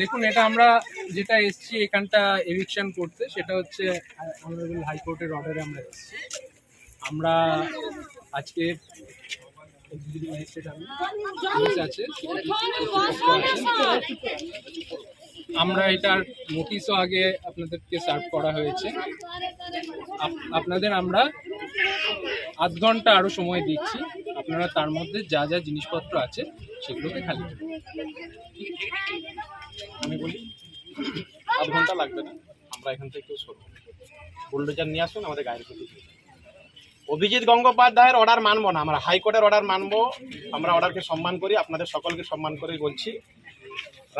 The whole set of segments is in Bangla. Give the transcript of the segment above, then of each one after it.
দেখুন, এটা আমরা যেটা এসছি এখানটা এভিকশন করতে, সেটা হচ্ছে অনারেবল হাইকোর্টের অর্ডারে আমরা এসছি আমরা আজকে। আমরা এটার নোটিশও আগে আপনাদেরকে সার্ভ করা হয়েছে আপনাদের আমরা আধ ঘণ্টা আরও সময় দিচ্ছি আপনারা তার মধ্যে যা যা জিনিসপত্র আছে, সেগুলোকে খালি। আমি বলি আধ ঘণ্টা লাগবে না আমরা এখান থেকে সরব। বুলডোজার নিয়ে আসুন আমাদের গায়ের প্রতি অভিজিৎ গঙ্গোপাধ্যায়ের অর্ডার মানবো না আমরা হাইকোর্টের অর্ডার মানবো। আমরা অর্ডারকে সম্মান করি আপনাদের সকলকে সম্মান করে বলছি।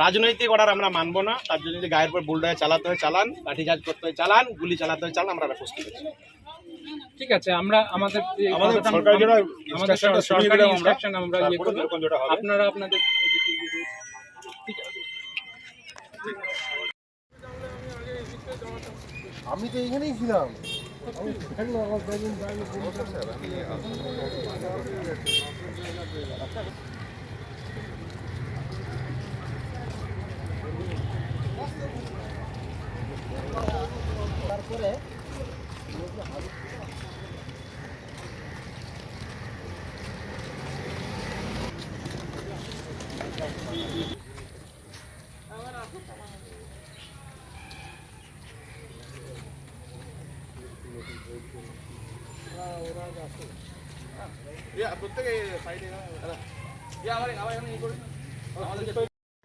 রাজনৈতিক অর্ডার আমরা মানবো না তার জন্য যদি গায়ের উপর বুলডোজার চালাতে হয় চালান। লাঠিচার্জ করতে হয় চালান। গুলি চালাতে হয় চালান। আমরা এটা প্রস্তুত আছি। ঠিক আছে আমরা আমাদের আমাদের সরকারি আমাদের সরকারি দিলাম আমরা, instruction আমরা আমি তো এখানেই ছিলাম। আমি দেখলাম আমার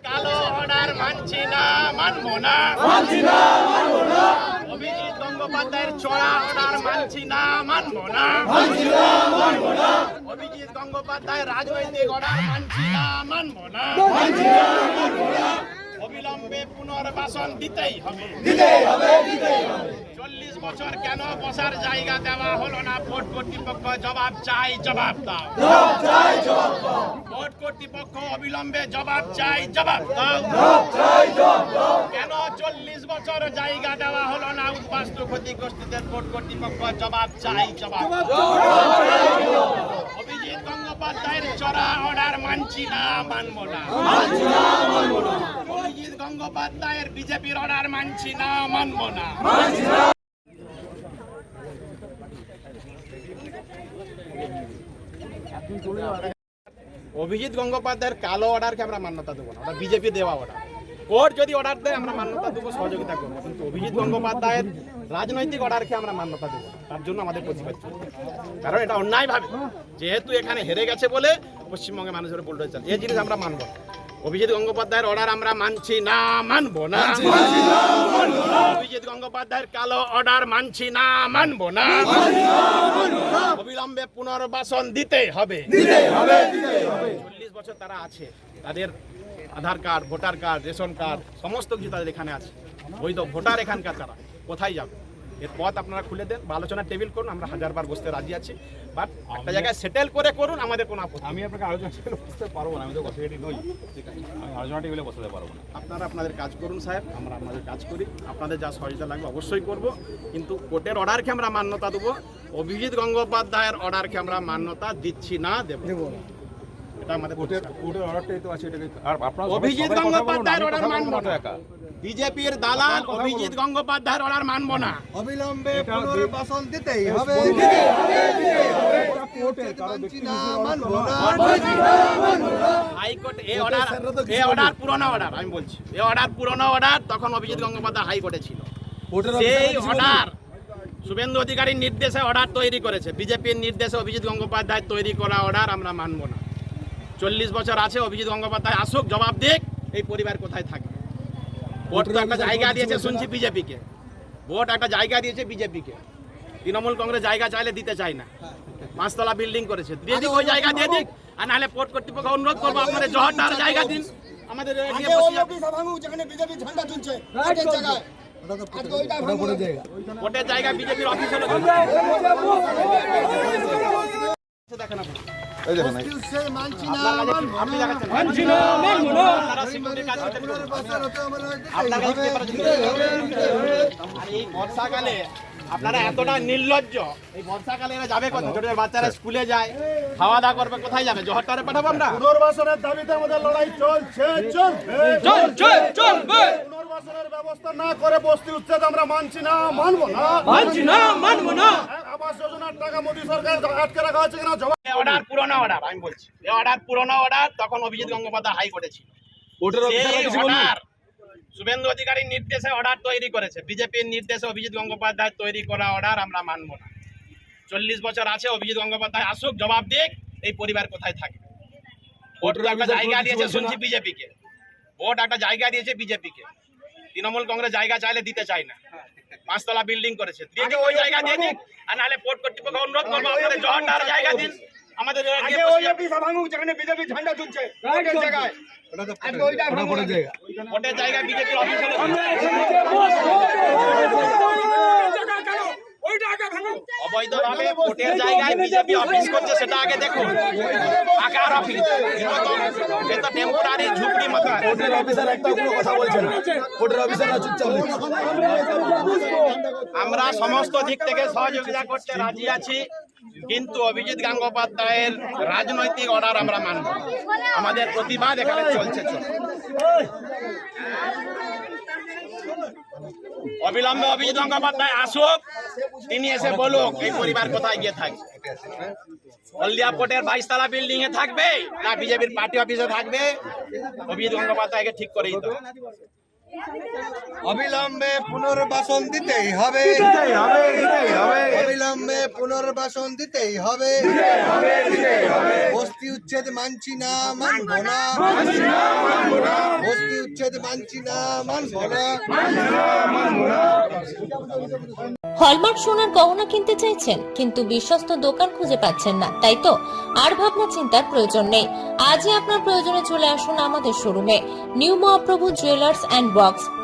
কালো অর্ডার মানছি না মানবো না। মানছি না মানবো না। অভিজিৎ গঙ্গোপাধ্যায়ের চড়া অর্ডার মানছি না মানবো না। মানছি না মানবো না। অভিজিৎ গঙ্গোপাধ্যায়ের রাজনৈতিক অর্ডার মানছি না মানবো না। মানছি না মানবো না। পুনর্বাসন দিতেই হবে। দিতেই হবে দিতেই হবে। চল্লিশ বছর কেন বসার জায়গা দেওয়া হলো না? ভোট কর্তৃপক্ষ জবাব চাই জবাব দাও। ভোট কর্তৃপক্ষ অবিলম্বে জবাব চাই জবাব দাও। কেন চল্লিশ বছর জায়গা দেওয়া হলো না? উদ্বাস্তু ক্ষতিগ্রস্তদের ভোট কর্তৃপক্ষ জবাব চাই জবাব দাও। গঙ্গোপাধ্যায়ের চড়া অর্ডার মানছি না, মানবো না। অভিজিৎ গঙ্গোপাধ্যায়ের বিজেপির অর্ডার মানছি না, মানবো না। অভিজিৎ গঙ্গোপাধ্যায়ের কালো অর্ডারকে আমরা মান্যতা দেবো না, ওটা বিজেপি দেওয়া অর্ডার। কোর্ট যদি অর্ডার দেয়, আমরা মান্যতা দেবো, সহযোগিতা করব। কিন্তু অভিজিৎ গঙ্গোপাধ্যায়ের রাজনৈতিক অর্ডারকে আমরা মান্যতা দেবো। তার জন্য আমাদের প্রতিবাদ চলছে। কারণ এটা অন্যায়ভাবে যেহেতু এখানে হেরে গেছে বলে পশ্চিমবঙ্গের মানুষের বুলডোজার চাল এই জিনিস আমরা মানবো। অভিজিৎ গঙ্গোপাধ্যায়ের অর্ডার আমরা মানছি না মানবো না। অভিজিৎ গঙ্গোপাধ্যায়ের কালো অর্ডার মানছি না মানবো না। অবিলম্বে পুনর্বাসন দিতে হবে। চল্লিশ বছর তারা আছে। তাদের Aadhaar card voter card ration card সমস্ত কিছু তাদের এখানে আছে। বৈধ ভোটার এখানকার তারা। কোথায় যাবে? এর পথ আপনারা খুলে দেন বা আলোচনার টেবিল করুন আমরা হাজারবার বসতে রাজি আছি। বাট একটা জায়গায় সেটেল করে করুন আমাদের কোনো আপত্তি আমি আপনাকে আলোচনা টেবিলে বসতে পারব না আমি তো অসুবিধা নই। ঠিক আছে। আমি আলোচনা টেবিলে বসতে পারব না। আপনারা আপনাদের কাজ করুন সাহেব আমরা আমাদের কাজ করি। আপনাদের যা সহযোগিতা লাগবে অবশ্যই করব। কিন্তু কোর্টের অর্ডারকে আমরা মান্যতা দেবো। অভিজিৎ গঙ্গোপাধ্যায়ের অর্ডারকে আমরা মান্যতা দিচ্ছি না দেব। এটা আমাদের কোর্টের কোর্টের অর্ডারটাই তো আছে এটাকে আর আপনারা অভিজিৎ গঙ্গোপাধ্যায়ের অর্ডার কথা বিজেপির দালাল অভিজিৎ গঙ্গোপাধ্যায়ের অর্ডার মানব না। অবিলম্বে পুনর্বাসন দিতেই হবে। হাইকোর্ট এই অর্ডার এই অর্ডার পুরনো অর্ডার আমি বলছি। এই অর্ডার পুরনো অর্ডার তখন অভিজিৎ গঙ্গোপাধ্যায় হাইকোর্টে ছিল। সেই অর্ডার শুভেন্দু অধিকারীর নির্দেশে অর্ডার তৈরি করেছে। বিজেপির নির্দেশে অভিজিৎ গঙ্গোপাধ্যায় তৈরি করা অর্ডার আমরা মানব না। চল্লিশ বছর আছে অভিজিৎ গঙ্গোপাধ্যায় আসুক জবাব দিক এই পরিবার কোথায় থাকে ভোট তো একটা জায়গা দিয়েছে শুনছি বিজেপিকে। ভোট একটা জায়গা দিয়েছে বিজেপিকে। তৃণমূল কংগ্রেস জায়গা চাইলে দিতে চায় না। পাঁচতলা বিল্ডিং করেছে। দিয়ে দিক ওই জায়গা দিয়ে দিক আর নাহলে পোর্ট কর্তৃপক্ষ অনুরোধ করব আপনাদের জহরটার জায়গা দিন। আমাদের ভোটের জায়গা বিজেপির অফিস হলো দেখেন বর্ষাকালে আপনারা এতটা নির্লজ্জ। এই বর্ষাকালে এরা যাবে কোথায়? ছোট বাচ্চারা স্কুলে যায় খাওয়া দাওয়া করবে কোথায় যাবে? জহরটারে পাঠাবো আমরা? পুনর্বাসনের দাবিতে আমাদের লড়াই চলছে চলবে। চলবে। পুনর্বাসনের ব্যবস্থা না করে বস্তি উচ্ছেদ আমরা মানছি না মানবো না। মানছি না মানবো না। আবাস যোজনার টাকা মোদী সরকার আটকে রাখা হচ্ছে কিনা জবাব অর্ডার পুরোনো অর্ডার আমি বলছি। এই অর্ডার পুরোনো অর্ডার তখন অভিজিৎ গঙ্গোপাধ্যায় হাইকোর্টে ছিল। অর্ডার শুভেন্দু অধিকারীর নির্দেশে অর্ডার তৈরি করেছে। বিজেপির নির্দেশে অভিজিৎ গঙ্গোপাধ্যায় তৈরি করা অর্ডার আমরা মানব না। চল্লিশ বছর আছে অভিজিৎ গঙ্গোপাধ্যায় আসুক জবাব দিক এই পরিবার কোথায় থাকে? ভোট একটা জায়গা দিয়েছে শুনছি বিজেপিকে। ভোট একটা জায়গা দিয়েছে বিজেপিকে। তৃণমূল কংগ্রেস জায়গা চাইলে দিতে চায় না পাঁচতলা বিল্ডিং করেছে ওই জায়গা দিয়ে দিন আর নাহলে পোর্ট কর্তৃপক্ষ অনুরোধ করব আপনাদের জহরটার জায়গা দিন আমাদের এলাকায় বসিয়ে ভোটের জায়গা বিজেপির অফিস হলো অবৈধভাবে ভোটের জায়গায় বিজেপি অফিস করছে সেটা আগে দেখুন আকার অফিস এটা তো টেম্পোরারি ঝুপড়ি মতো আমরা সমস্ত দিক থেকে সহযোগিতা করতে রাজি আছি কিন্তু অভিজিৎ গঙ্গোপাধ্যায়ের রাজনৈতিক অর্ডার আমরা মানব আমাদের প্রতিবাদ এখানে চলছে। অবিলম্বে অভিজিৎ গঙ্গোপাধ্যায় আসুক তিনি এসে বলুক এই পরিবার কোথায় গিয়ে থাকবে। হলদিয়া পোর্টের বাইশতলা বিল্ডিং এ থাকবে না বিজেপির পার্টি অফিসে থাকবে? অভিজিৎ গঙ্গোপাধ্যায়কে ঠিক করে তো। অবিলম্বে পুনর্বাসন দিতেই হবে। পুনর্বাসন দিতেই হবে। বস্তি উচ্ছেদ মানছি না, মানব না। বস্তি উচ্ছেদ মানছি না, মানব না। হলমার্ক সোনার গহনা কিনতে চাইছেন, কিন্তু বিশ্বস্ত দোকান খুঁজে পাচ্ছেন না, তাই তো আর ভাবনা চিন্তার প্রয়োজন নেই। আজই আপনার প্রয়োজনে চলে আসুন আমাদের শোরুমে। New Mahaprabhu jewellers and box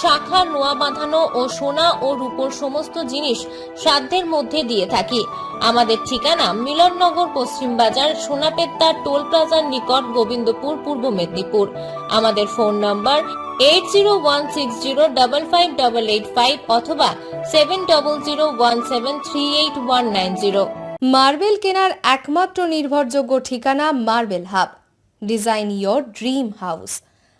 শাখা, নোয়া বাঁধানো ও সোনা ও রূপোর সমস্ত জিনিস সাধ্যের মধ্যে দিয়ে থাকি। আমাদের ঠিকানা মিলননগর, পশ্চিম বাজার, সোনাপেত্তা, টোল প্লাজার নিকট, গোবিন্দপুর, পূর্ব মেদিনীপুর। আমাদের phone number eight zero one six zero double five double eight five অথবা seven double zero one seven three eight one nine zero marble কেনার একমাত্র নির্ভরযোগ্য ঠিকানা marble hub. Design your dream house.